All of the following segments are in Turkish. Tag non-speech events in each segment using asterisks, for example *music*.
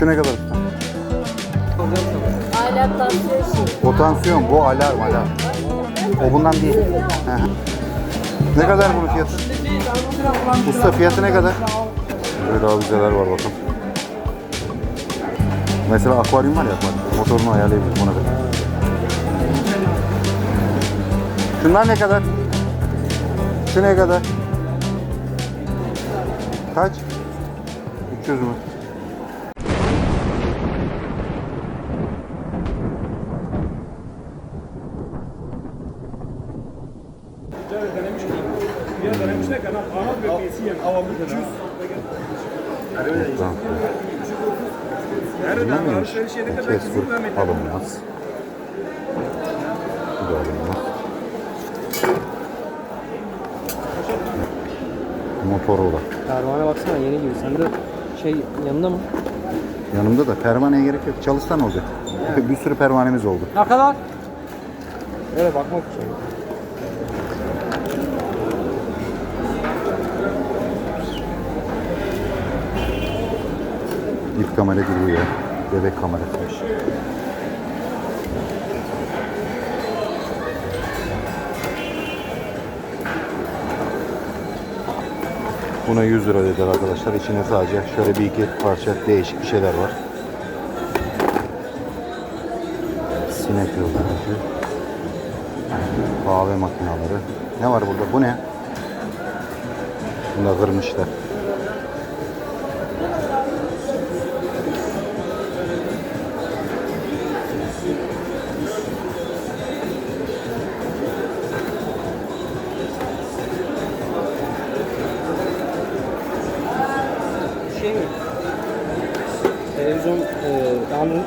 Şu ne kadar? Hala tansiyon şey. O tansiyon, bu alarm alarm. O bundan değil. Ne kadar bunun fiyatı? Usta fiyatı ne kadar? Böyle avizeler var bakın. Mesela akvaryum var ya akvaryum. Motorunu ayarlayabiliriz buna kadar. Şunlar ne kadar? Şu ne kadar? Kaç? 300 mü? Neymiş? Keskur alınmaz. Bu da alınmaz. Motorola. Pervane baksana yeni gibi. Sen de şey yanında mı? Yanımda da pervaneye gerek yok. Çalışsan olacak. *laughs* Bir sürü pervanemiz oldu. Ne kadar? Öyle bakmak için. Kamera gibi ya. Bebek kamerasıymış. Buna 100 lira dediler arkadaşlar. İçinde sadece şöyle bir iki parça değişik bir şeyler var. Sinek yıldızı. Kahve makineleri. Ne var burada? Bu ne? Bunu da kırmışlar.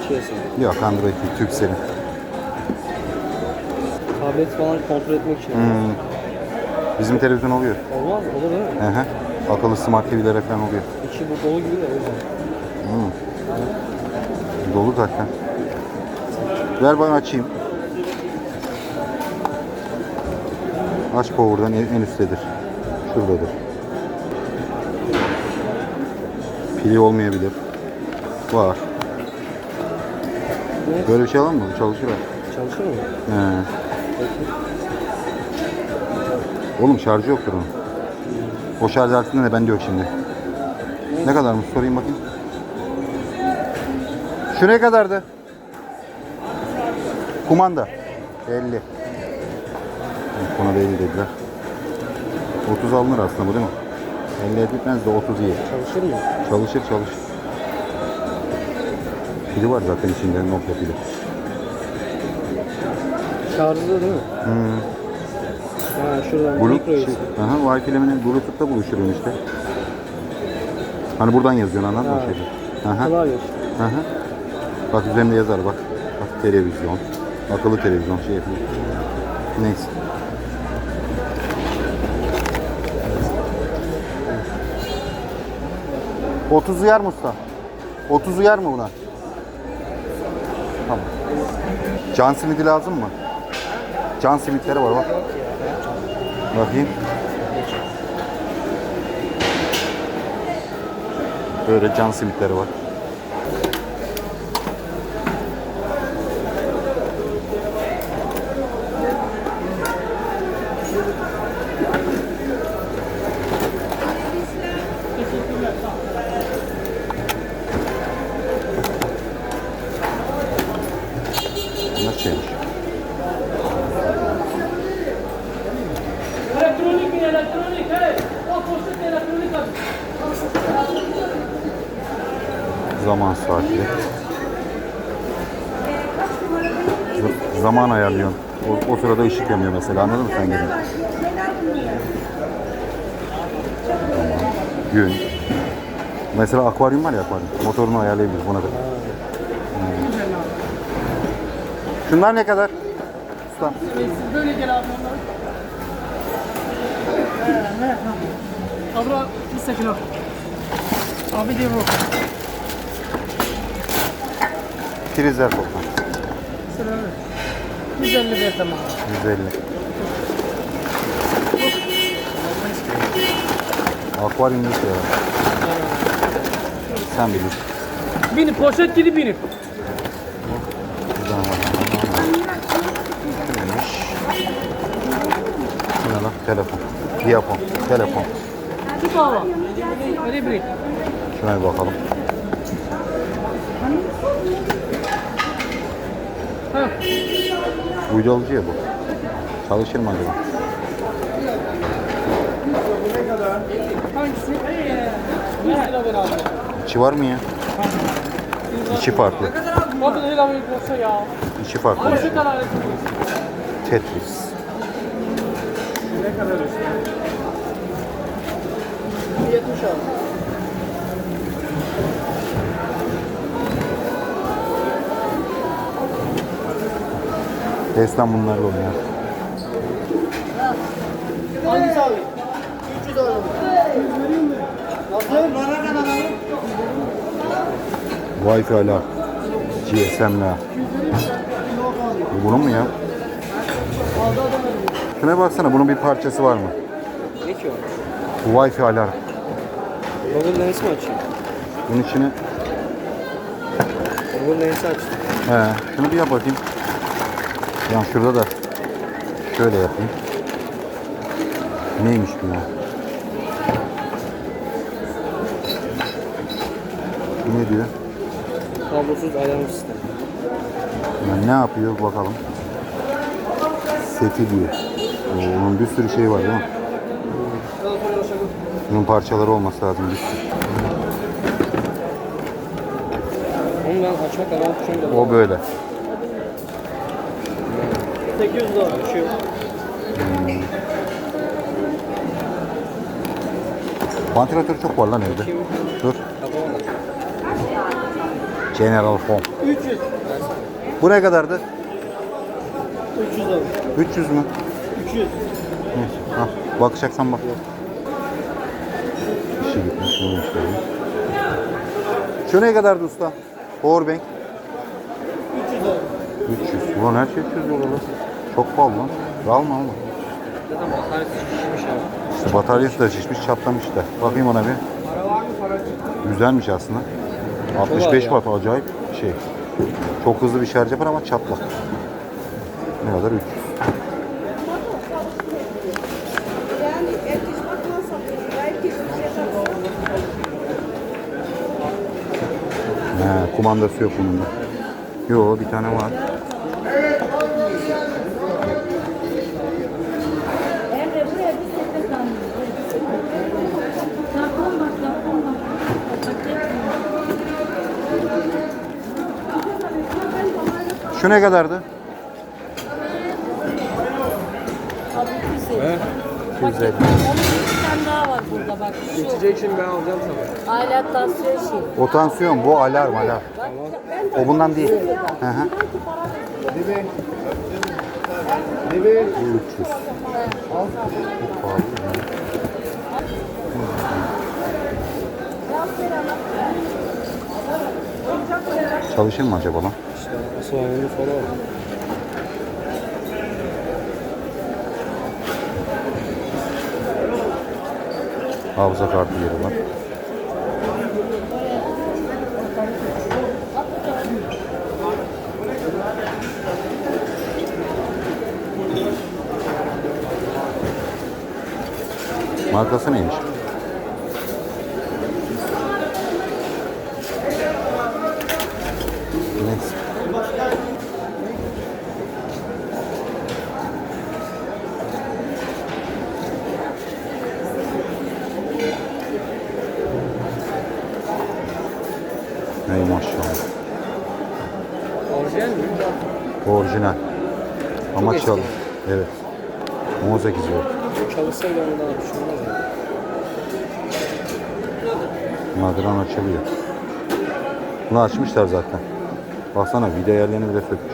Şeysi. Yok Android değil, Turkcell'in. Tablet falan kontrol etmek için. Hmm. Bizim televizyon oluyor. Olmaz olur değil mi? Hı hı. Akıllı smart TV'lere falan oluyor. İçi bu dolu gibi de yüzden. Hmm. Dolu zaten. Ver bana açayım. Aç power'dan en en üsttedir. Şuradadır. Pili olmayabilir. Var. Ne? Böyle bir şey alalım mı? Bu çalışır mı? He. Oğlum şarjı yoktur onun. O şarj aletinde de bende yok şimdi. Ne kadarmış sorayım bakayım. Şu ne kadardı? Kumanda. 50. Buna da 50 dediler. 30 alınır aslında bu değil mi? 50 etmez de 30 iyi. Çalışır mı? Çalışır çalışır. Pili var zaten içinde Nokia pili. Şarjlı değil mi? Hmm. Ha şuradan Bluetooth, mikro şey, USB. aha, Wi-Fi ile Bluetooth'ta buluşturuyorsun işte. Hani buradan yazıyorsun anladın mı şeyi? Aha, Klavye. aha. Bak üzerinde yazar bak. Bak televizyon. Akıllı televizyon şey yapıyor. Neyse. Otuz uyar mı usta? 30 uyar mı buna? Tamam. Can simidi lazım mı? Can simitleri var bak. Bakayım. Böyle can simitleri var. çevir. Elektronik elektronik hey. O poşet elektronik Zaman saati. Zaman ayarlıyorsun. O, o sırada ışık yanıyor mesela anladın mı sen gelin? Gün. Mesela akvaryum var ya akvaryum. Motorunu ayarlayabiliriz buna kadar. Şunlar ne kadar? Ustam. siz böyle gel abi onlar. Abra bir sakin ol. Abi de bu. Prizler toplam. Selam. 150 ver tamam. 150. Akvaryum yok ya. Sen bilirsin. Binip poşet gidip binip. Buradan var. Neymiş? Bu ne lan? Telefon. Diyafon. Telefon. Şuna bir bakalım. Alıcı ya bu. Çalışır mı acaba? Hangisi? 100 lira ver abi. İçi var mı ya? İçi farklı. 10 lira ver olsa ya. İçi farklı. Tetris. Ne kadar üstü? 70 abi. Destan bunlarla oynuyor. Hangisi abi? 300 abi. Nasıl? Wi-Fi ala. GSM'la. Bu bunun mu ya? Şuna baksana bunun bir parçası var mı? Ne ki o? Wi-Fi alarm. Google Lens'i mi açayım? Bunun içine Google Lens'i açtım. he, şunu bir yap bakayım. Yani şurada da şöyle yapayım. Neymiş bu ya? Ne diyor? Kablosuz alarm sistemi. Yani ne yapıyor bakalım. Seti diyor. Oo, Onun bir sürü şey var değil mi? Bunun parçaları olması lazım bir sürü. Onu ben açmak alarm tuşuyla O böyle. 800 lira. Açıyor. Vantilatör çok var lan evde. Dur. General Foam. 300. Bu ne kadardı? 300 abi. 300 mü? 300. Neyse. Al. Bakacaksan bak. İşi gitmiş. Bunu söyleyeyim. Şu ne kadardı usta? Powerbank. 300 abi. 300. Ulan her şey 300 dolar. Çok pahalı lan. Alma alma. Zaten bataryası şişmiş abi. İşte bataryası da şişmiş çatlamış da. Bakayım ona bir. Para var mı para? Güzelmiş aslında. 65 ya. watt acayip şey. Çok hızlı bir şarj yapar ama çatlak. Ne kadar? 300. kumandası yok bunun da. Yo bir tane var. Şu ne kadardı? 250 burada bak. Şu Geçecek şimdi ben alacağım sana. alatasyon şey. O tansiyon bu alarm alarm. O bundan değil. Hı hı. Bu 300. Çok pahalı. Çalışır mı acaba lan? İşte asıl önemli Hafıza kartı yeri var. Markası neymiş? Neyse. Ey maşallah. Orijinal mi? Orijinal. Ama Çok eski. çalı. Evet. 18 volt. Ondan bir şey olmaz açılıyor. Bunu açmışlar zaten. Baksana vida yerlerini bile sökmüş.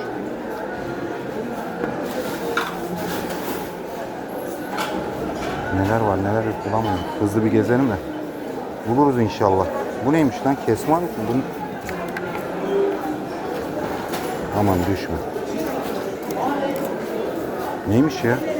Neler var neler yok bulamıyorum. Hızlı bir gezelim de. Buluruz inşallah. Bu neymiş lan? Kesme aleti mi? Bunu... Aman düşme. Neymiş ya?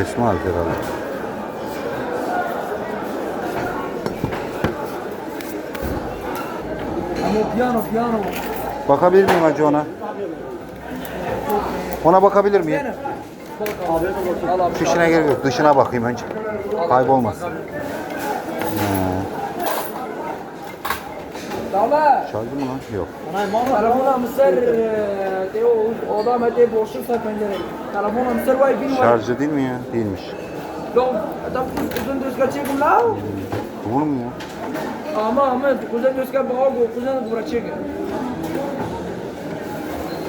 Kesme alet herhalde. Ama piyano piyano. Bakabilir miyim hacı ona? Ona bakabilir miyim? Fişine gerek yok. Dışına bakayım önce. Kaybolmasın. Çaldı mı lan? Yok. Telefona mısır de o adam ete boşluk sa pencere. Telefona mısır vay bin var. Şarjı değil mi ya? Değilmiş. Yok adam kuzun düzga çekim la. Olur mu ya? Ama ama kuzun düzga bağa go kuzun bura çekim.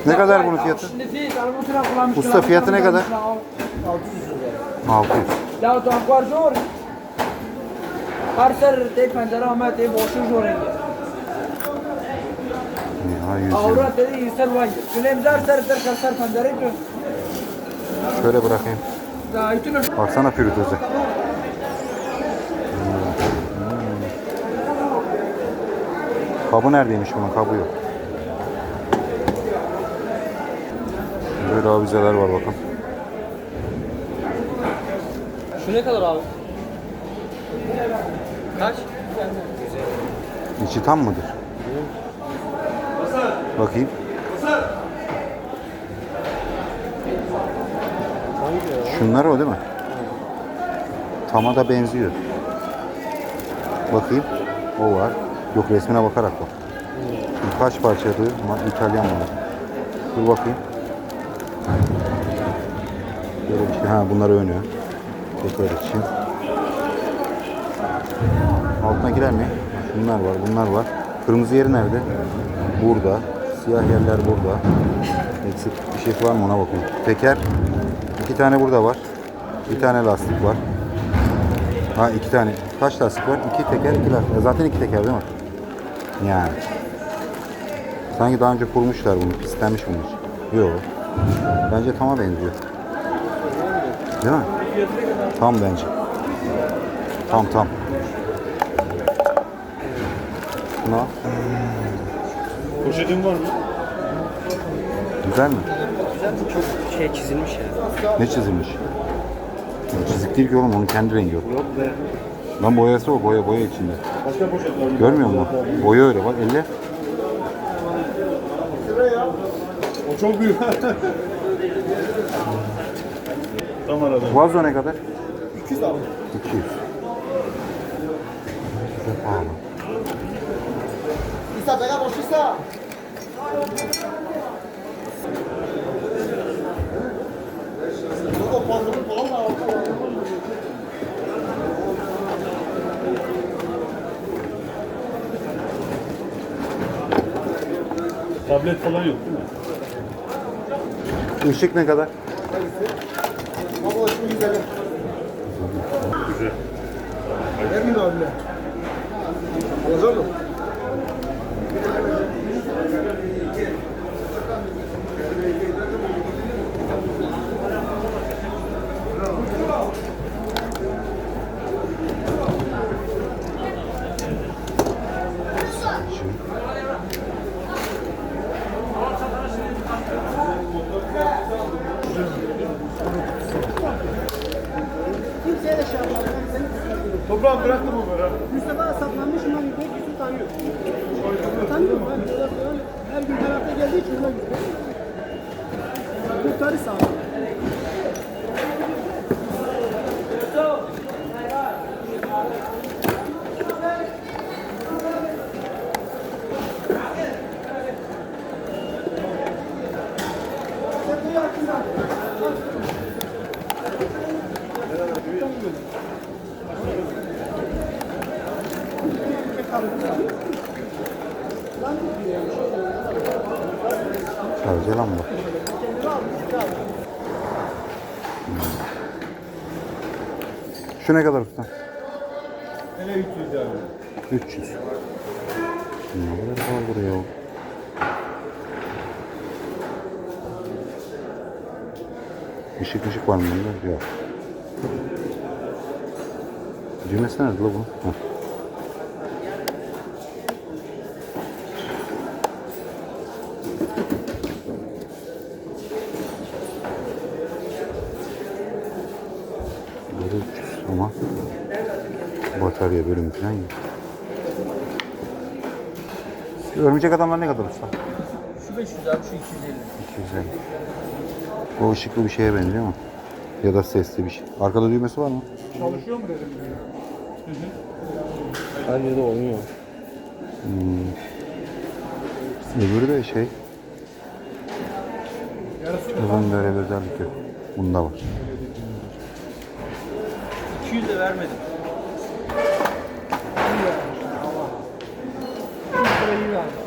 Ne kadar bunun fiyatı? Usta, fiyatı ne kadar? 600. Ya to akvar zor. Her ser te pencere ama te boşluk zor enge. Ya 120. Avra te isel vay. Gülem zar ser ser kar ser pencere to. Şöyle bırakayım. Baksana pürütöze. Kabı neredeymiş bunun? Kabı yok. Böyle avizeler var bakın. Şu ne kadar abi? Kaç? İçi tam mıdır? Bakayım. Şunlar o değil mi? Tama da benziyor. Bakayım. O var. Yok resmine bakarak bak. Kaç parçaydı? Ma- İtalyan malı. Dur bakayım. Böyle bir şey. Ha bunlar önü. Tekrar için. Altına girer mi? Şunlar var, bunlar var. Kırmızı yeri nerede? Burada. Siyah yerler burada. Eksik bir şey var mı ona bakın. Teker. iki tane burada var. Bir tane lastik var. Ha iki tane. Kaç lastik var? İki teker, iki lastik. Zaten iki teker değil mi? Yani. Sanki daha önce kurmuşlar bunu. Pislenmiş bunlar. Yok. Bence tama benziyor. Değil mi? Tam bence. Tam tam. Şuna. Poşetin var mı? Güzel mi? Çok şey çizilmiş ya. Ne çizilmiş? Çizik değil ki oğlum onun kendi rengi yok. Yok be. Lan boyası o boya boya içinde. Başka poşet var mı? Görmüyor musun? Boya öyle bak elle. O çok büyük. Tam arada. Vazo ne kadar? 200 abi. 200. Çok pahalı. Tablet falan yok değil mi? Işık ne kadar? Güzel. Toprağım bıraktım onları. Mustafa saplanmış Yüzü tanıyor. Tanıyor mu? Her gün tarafta geldiği için ona göre. Kurtarı sağlıyor. Sadece lamba. Şu ne kadar usta? Hele 300 yani. 300. Ne kadar var buraya? Işık ışık var mı bunda? Yok. Düğmesi nerede la bu? Heh. Bölümü falan yok. Örümcek adamlar ne kadar usta? Şu 500 abi şu 250. 250. O ışıklı bir şeye benziyor mu? Ya da sesli bir şey. Arkada düğmesi var mı? Çalışıyor mu dedim. Her yerde olmuyor. Öbürü de şey. Uzun böyle bir özellik yok. Bunda var. 200 de vermedim. Burayı vermişler.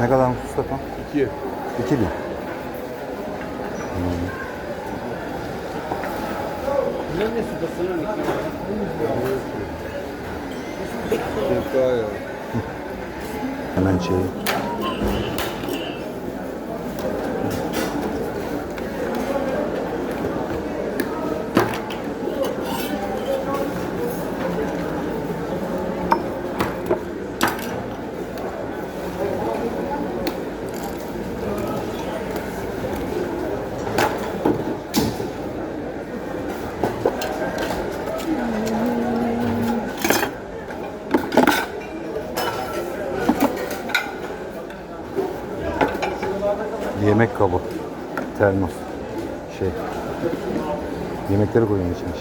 Ne kadar Mustafa? 2. 2000. Bunlar ne suda sınır mı? Hemen şey. Türk oyuncusu.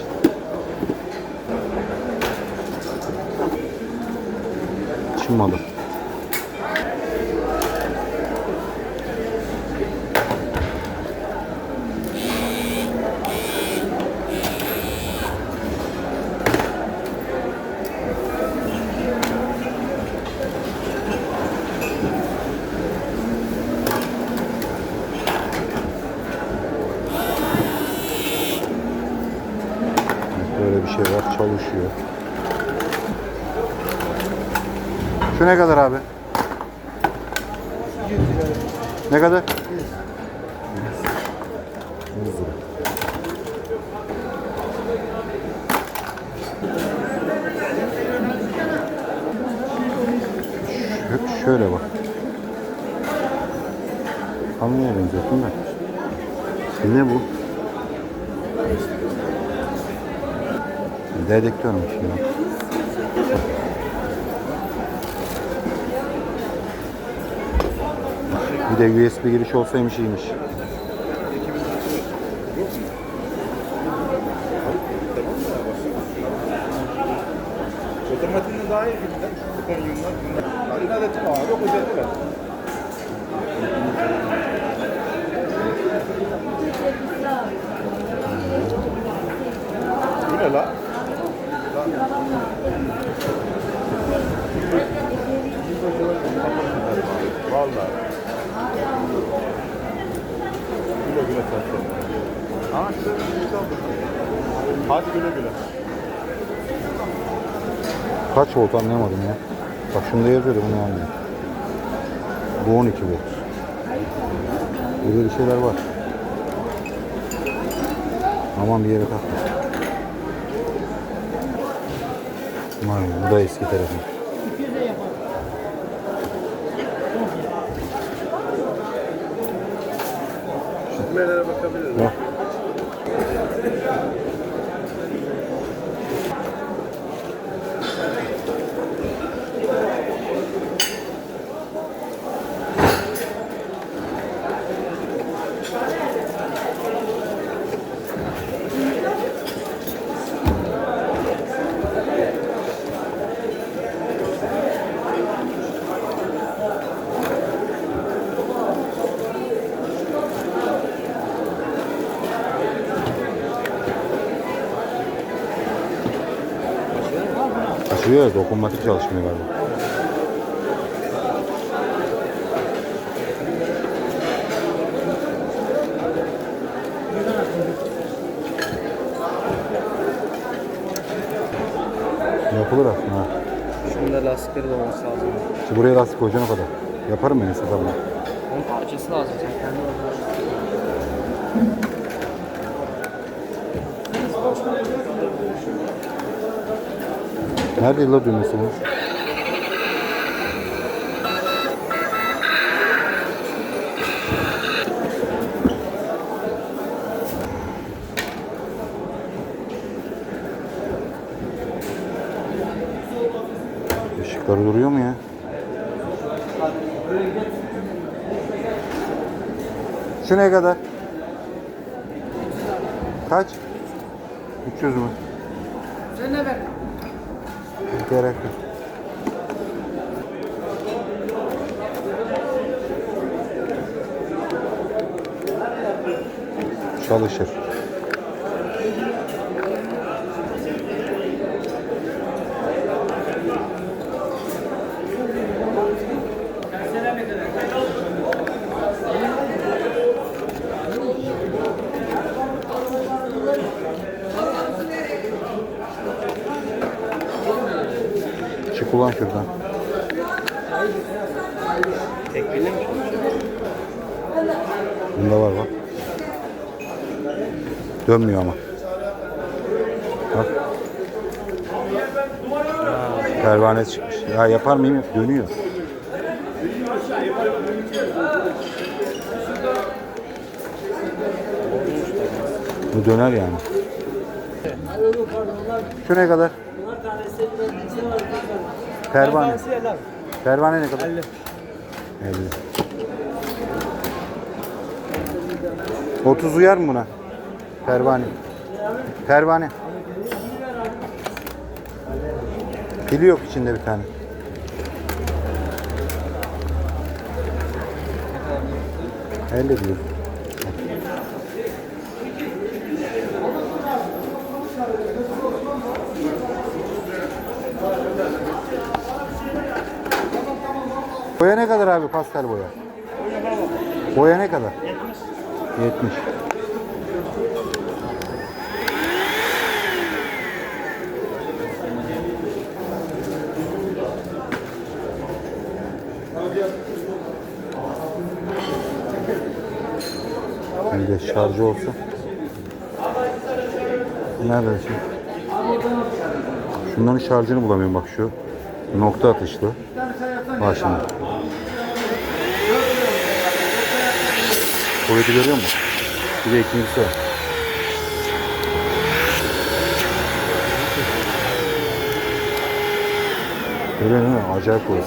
Çalışıyor. Şu ne kadar abi? Ne kadar? 100 lira. Şöyle bak. Hamleye benziyorsun da. Ne bu? Dedektörmüş ya. Bir de USB giriş olsaymış iyiymiş. Otomatikle daha iyi filmler. Konyumlar. Hadi ne dedim abi? Yok özellikle. Bu ne la? Vallahi. Güle güle saçma. Ha şöyle bir şey aldım. Hadi güle güle. Kaç volt anlayamadım ya. Bak şunda yazıyordu bunu anlayayım. Bu 12 volt. Burada bir şeyler var. Aman bir yere takma. Aman bu da eski telefon. 200'e yapar. Şifrelere Açılıyor ya dokunmatik çalışmıyor galiba. Yapılır aslında. ha. Şunda lastikleri de olması lazım. İşte buraya lastik koyacaksın o kadar. Yaparım ben abla. Onun parçası lazım sen kendi Nerede la düğmesi bunun? Işıkları duruyor mu ya? Şu ne kadar? Kaç? 300 mü? Sen ne verdin? Gerek yok. Çalışır. Çık ulan şuradan. Tekbirli mi? Bunda var bak. Dönmüyor ama. Bak. Pervane çıkmış. Ya yapar mıyım? Dönüyor. Bu döner yani. Şu ne kadar? Pervane. Pervane ne kadar? 50. 50. Otuz uyar mı buna? Pervane. Pervane. Pili yok içinde bir tane. Elle diyor. Boya ne kadar boya? Boya ne kadar? 70. Bir de şarjı olsa. Nerede şey? Şunların şarjını bulamıyorum bak şu. Nokta atışlı. Bak şimdi. Kuvveti görüyor musun? Bir de ikincisi var. Görüyor musun? Acayip kuvvet.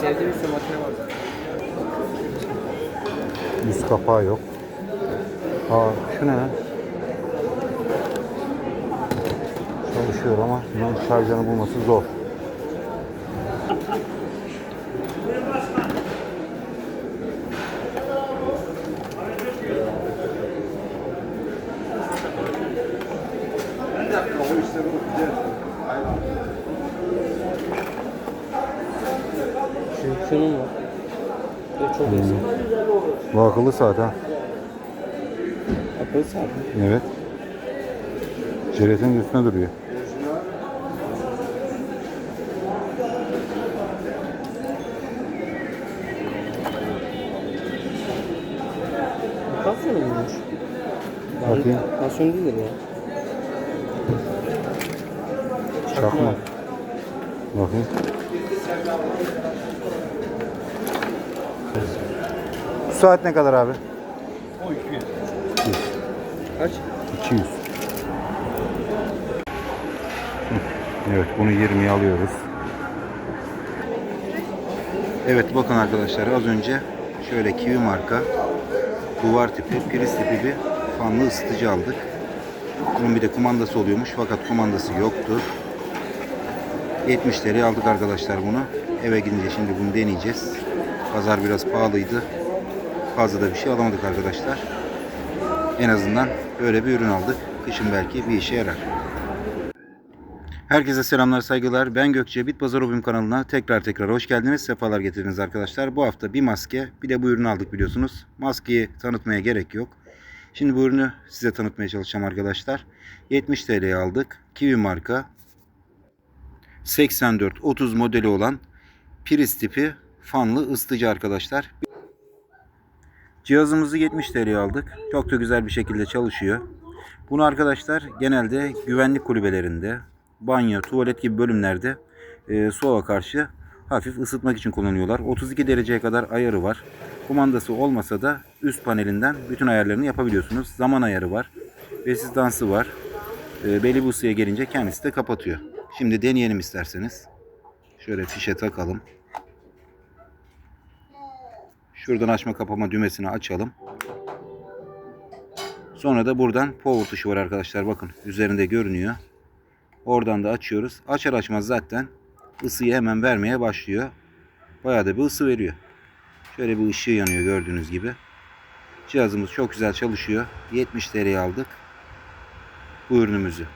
Üst kapağı yok. Aa şu ne? Çalışıyor ama bunun şarjını bulması zor. Bu akıllı saat ha. Akıllı saat mi? Evet. Jelatinin üstüne duruyor. Kasyonu muymuş? Bakayım. Kasyon değildir ya. Çakma. Bakayım. Saat ne kadar abi? Kaç? 200. Hı, Evet bunu 20'ye alıyoruz. Evet bakın arkadaşlar az önce şöyle kivi marka duvar tipi, priz tipi bir fanlı ısıtıcı aldık. Bunun bir de kumandası oluyormuş fakat kumandası yoktu. 70 TL aldık arkadaşlar bunu. Eve gidince şimdi bunu deneyeceğiz. Pazar biraz pahalıydı. Fazla da bir şey alamadık arkadaşlar. En azından böyle bir ürün aldık. Kışın belki bir işe yarar. Herkese selamlar saygılar. Ben Gökçe. Bit Pazar Hobim kanalına tekrar tekrar hoş geldiniz. Sefalar getirdiniz arkadaşlar. Bu hafta bir maske bir de bu ürünü aldık biliyorsunuz. Maskeyi tanıtmaya gerek yok. Şimdi bu ürünü size tanıtmaya çalışacağım arkadaşlar. 70 TL'ye aldık. Kiwi marka 84-30 modeli olan priz tipi fanlı ısıtıcı arkadaşlar. Cihazımızı 70 TL'ye aldık. Çok da güzel bir şekilde çalışıyor. Bunu arkadaşlar genelde güvenlik kulübelerinde, banyo, tuvalet gibi bölümlerde e, soğuğa karşı hafif ısıtmak için kullanıyorlar. 32 dereceye kadar ayarı var. Kumandası olmasa da üst panelinden bütün ayarlarını yapabiliyorsunuz. Zaman ayarı var. Resistansı var. E, belli bir ısıya gelince kendisi de kapatıyor. Şimdi deneyelim isterseniz. Şöyle fişe takalım. Şuradan açma kapama düğmesini açalım. Sonra da buradan power tuşu var arkadaşlar. Bakın üzerinde görünüyor. Oradan da açıyoruz. Açar açmaz zaten ısıyı hemen vermeye başlıyor. Bayağı da bir ısı veriyor. Şöyle bir ışığı yanıyor gördüğünüz gibi. Cihazımız çok güzel çalışıyor. 70 TL'ye aldık bu ürünümüzü.